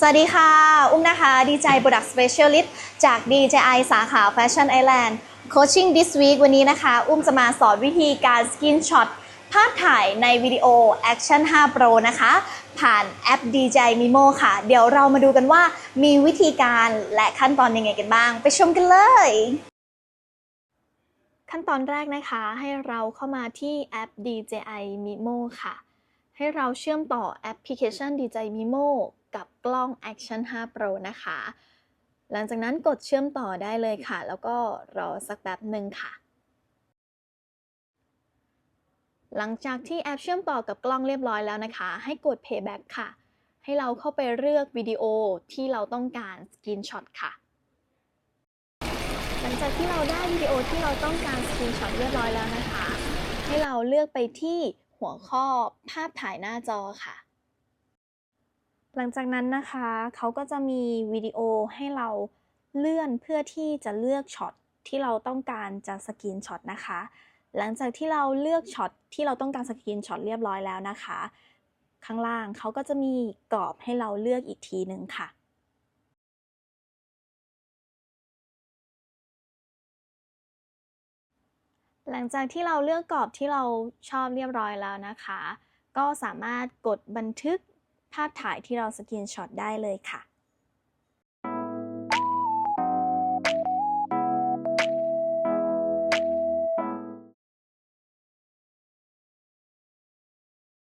สวัสดีค่ะ อุ้มนะคะ DJ Product Specialist จาก DJI สาขา Fashion Island Coaching this week วันนี้นะคะ อุ้มจะมาสอนวิธีการ Skin Shot ภาพถ่ายในวิดีโอ Action 5 Pro นะคะ ผ่านแอป DJI Mimo ค่ะ เดี๋ยวเรามาดูกันว่ามีวิธีการและขั้นตอนยังไงกันบ้าง ไปชมกันเลย ขั้นตอนแรกนะคะ ให้เราเข้ามาที่แอป DJI Mimo ค่ะ ให้เราเชื่อมต่อแอปพลิเคชัน DJI Mimo กับกล้อง Action 5 Pro นะคะ หลังจากนั้นกดเชื่อมต่อได้เลยค่ะ แล้วก็รอสักแป๊บหนึ่งค่ะ หลังจากที่แอปเชื่อมต่อกับกล้องเรียบร้อยแล้วนะคะ ให้กด Playback ค่ะ ให้เราเข้าไปเลือกวิดีโอที่เราต้องการ Screenshot ค่ะหลังจากที่เราได้วิดีโอที่เราต้องการ Screenshot เรียบร้อยแล้วนะคะ ให้เราเลือกไปที่หัวข้อภาพถ่ายหน้าจอค่ะ หลังจากนั้นนะคะเขาก็จะมีวิดีโอให้เราเลื่อนเพื่อที่จะเลือกช็อตที่เราต้องการจะสกรีนช็อตนะคะ หลังจากที่เราเลือกช็อตที่เราต้องการสกรีนช็อตเรียบร้อยแล้วนะคะ ข้างล่างเขาก็จะมีกรอบให้เราเลือกอีกทีหนึ่งค่ะหลังจากที่เราเลือกกรอบที่เราชอบเรียบร้อยแล้วนะคะ ก็สามารถกดบันทึก ภาพถ่ายที่เราสกรีนช็อตได้เลยค่ะ